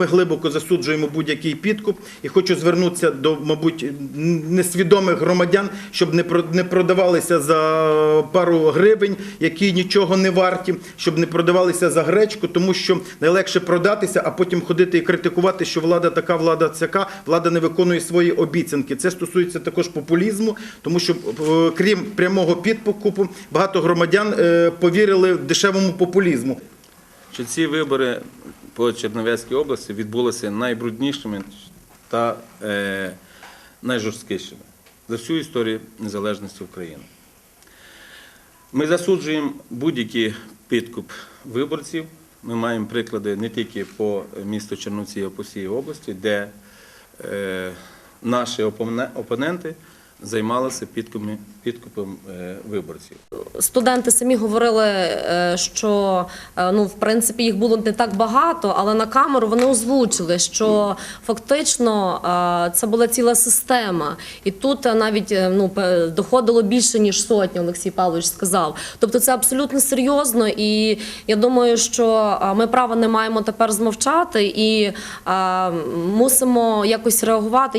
Ми глибоко засуджуємо будь-який підкуп і хочу звернутися до, мабуть, несвідомих громадян, щоб не продавалися за пару гривень, які нічого не варті, щоб не продавалися за гречку, тому що найлегше продатися, а потім ходити і критикувати, що влада така, влада цяка, влада не виконує свої обіцянки. Це стосується також популізму, тому що е, крім прямого підкупу, багато громадян е, повірили дешевому популізму. що ці вибори по Чернівецькій області відбулися найбруднішими та е, найжорсткішими за всю історію незалежності України. Ми засуджуємо будь-який підкуп виборців. Ми маємо приклади не тільки по місту Чернівці, а по всій області, де е, наші опоненти займалися підкупом, підкупом е, виборців. Студенти самі говорили, е, що е, ну в принципі їх було не так багато, але на камеру вони озвучили, що фактично е, це була ціла система, і тут навіть ну доходило більше ніж сотні. Олексій Павлович сказав. Тобто, це абсолютно серйозно, і я думаю, що ми права не маємо тепер змовчати і мусимо якось реагувати.